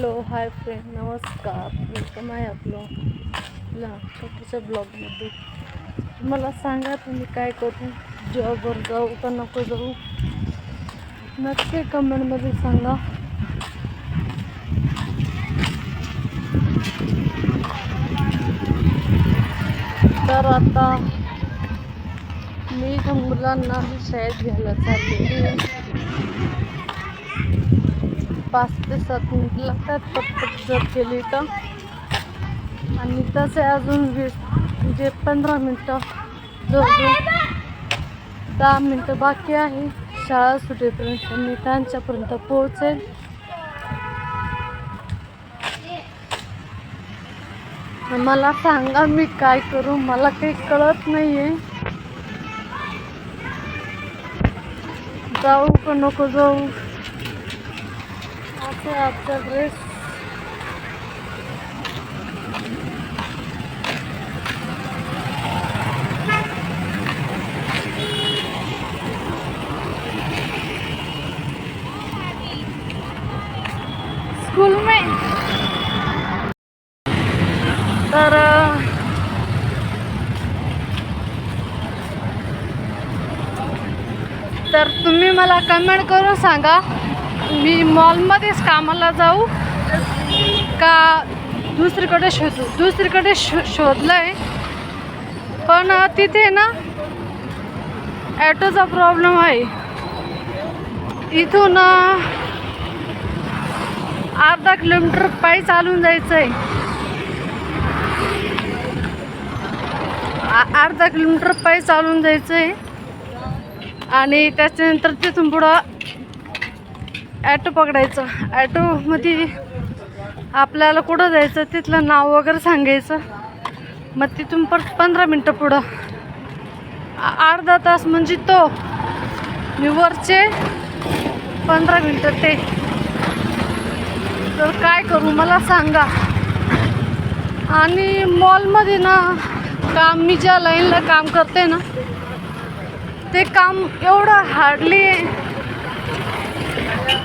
Hello hi friend नमस्कार. Welcome आहे आपलं आपल्या ब्लॉगमध्ये. मला सांगा तुम्ही काय करू? जॉबवर जाऊ का नको जाऊ? नक्की कमेंटमध्ये सांगा. तर आता मी त्या मुलांना शाळेत घ्यायला चालली पाच ते सात मिनिट लागतात पटपट जर केली तर. आणि तसे अजून वीस म्हणजे पंधरा मिनटं जवळजवळ दहा मिनटं बाकी आहे शाळा सुटेपर्यंत मी त्यांच्यापर्यंत पोहोचेल मला सांगा मी काय करू मला काही कळत नाही आहे जाऊ का नको जाऊ? असं आजचा ड्रेस स्कूल में. तर तर तुम्ही मला कमेंट करून सांगा. मी मॉलमध्येच कामाला जाऊ का दुसरीकडे शोधू? दुसरीकडे शो शोधलं आहे पण तिथे ना ॲटोचा प्रॉब्लेम आहे. इथून अर्धा किलोमीटर पायी चालून जायचं आहे आ- अर्धा किलोमीटर पायी चालून जायचं आहे आणि त्याच्यानंतर तिथून पुढं ॲटो पकडायचं. ॲटोमध्ये आपल्याला कुठं जायचं तिथलं नाव वगैरे सांगायचं. मग तिथून परत पंधरा मिनटं पुढं. अर्धा तास म्हणजे तो. मी वरचे पंधरा मिनटं ते. तर काय करू मला सांगा. आणि मॉलमध्ये ना काम मी ज्या लाईनला काम करते ना ते काम एवढं हार्डली आहे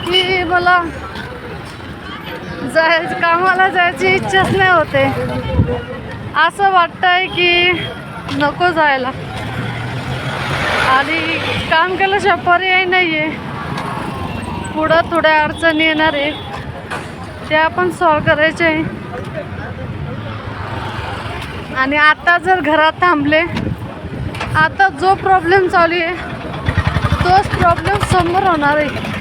की मला जायचं कामाला जायची इच्छाच नाही होते. असं वाटतंय की नको जायला. आणि काम केल्याशिवाय पर्याय नाही आहे पुढं थोड्या अडचणी येणार आहे ते आपण सॉल्व करायचे. आहे आणि आता जर घरात थांबले आता जो प्रॉब्लेम चालू आहे तोच प्रॉब्लेम समोर होणार आहे.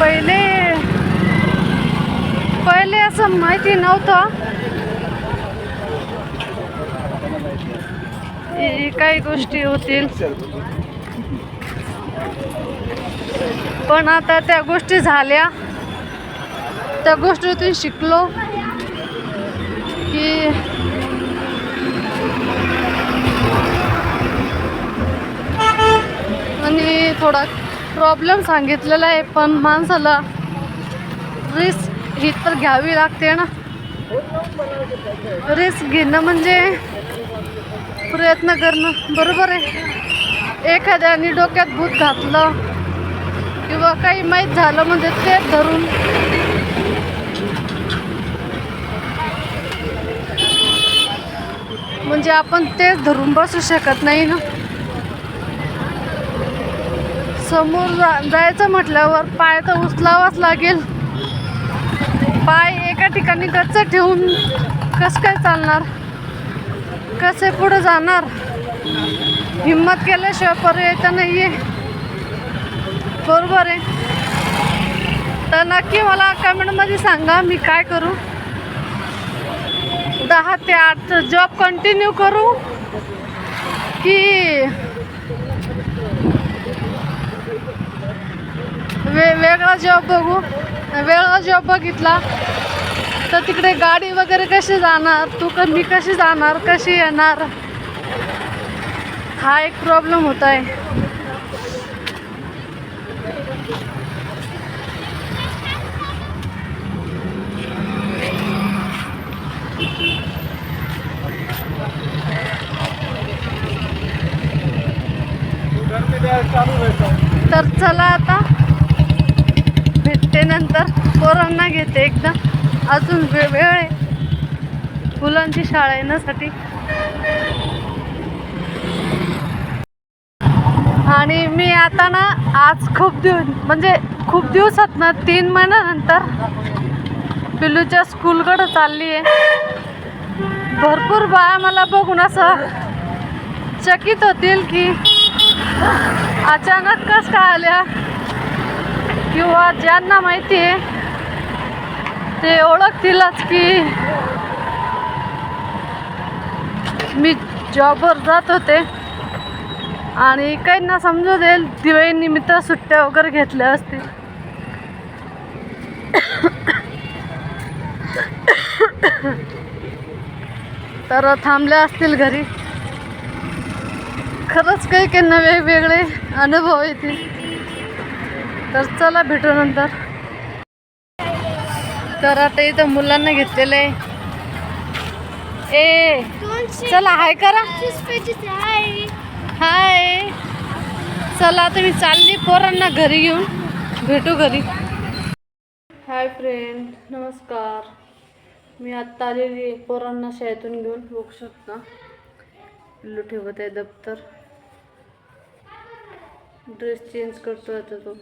पहिले पहिले असं माहिती नव्हतं. काही गोष्टी होतील. पण आता त्या गोष्टी झाल्या. त्या गोष्टीतून शिकलो की आणि थोडा प्रॉब्लेम सांगितलेला आहे पण माणसाला रिस्क ही तर घ्यावी लागते ना. रिस्क घेणं म्हणजे प्रयत्न करणं बरोबर आहे. एखाद्याने डोक्यात भूत घातलं किंवा काही माहीत झालं म्हणजे तेच धरून. म्हणजे आपण तेच धरून बसू शकत नाही ना. समोर जा जायचं म्हटल्यावर पाय तर उचलावाच लागेल. पाय एका ठिकाणी गच्च ठेवून कसं काय चालणार? कसे पुढे जाणार? हिंमत केल्याशिवाय पर्याय तर नाही आहे बरोबर आहे. तर नक्की मला कमेंटमध्ये सांगा मी काय करू. दहा ते आठ जॉब कंटिन्यू करू की वे वेगळा जॉब बघू वेळा जॉब बघितला तर तिकडे गाडी वगैरे कशी जाणार तू मी कशी जाणार कशी येणार? हा एक प्रॉब्लेम होत आहे तर चला आता भेटते नंतर पोरांना घेते एकदा. अजून वे वेळ आहे. मुलांची शाळा येण्यासाठी. आणि मी आता ना आज खूप दिवस म्हणजे खूप दिवसात ना तीन महिन्यानंतर पिल्लूच्या स्कूलकडं चालली आहे भरपूर बाया मला बघून असं चकित होतील की अचानक कस काय आल्या? किंवा ज्यांना माहिती आहे ते ओळखतीलच की मी जॉबवर जात होते. आणि काहींना समजू देईल दिवाळीनिमित्त सुट्ट्या वगैरे घेतल्या असतील. तर थांबल्या असतील घरी. खरंच काही काहींना वेगवेगळे अनुभव येतील. तर चला भेटू नंतर. तर आता इथं मुलांना घेतलेलं आहे. ए चला हाय करा. हाय. चला आता मी चालली पोरांना घरी घेऊन. भेटू घरी. हाय फ्रेंड नमस्कार. मी आत्ता आलेली आहे पोरांना शाळेतून घेऊन बघू शकता पिल्लू ठेवत आहे दप्तर. ड्रेस चेंज करतो आता तो.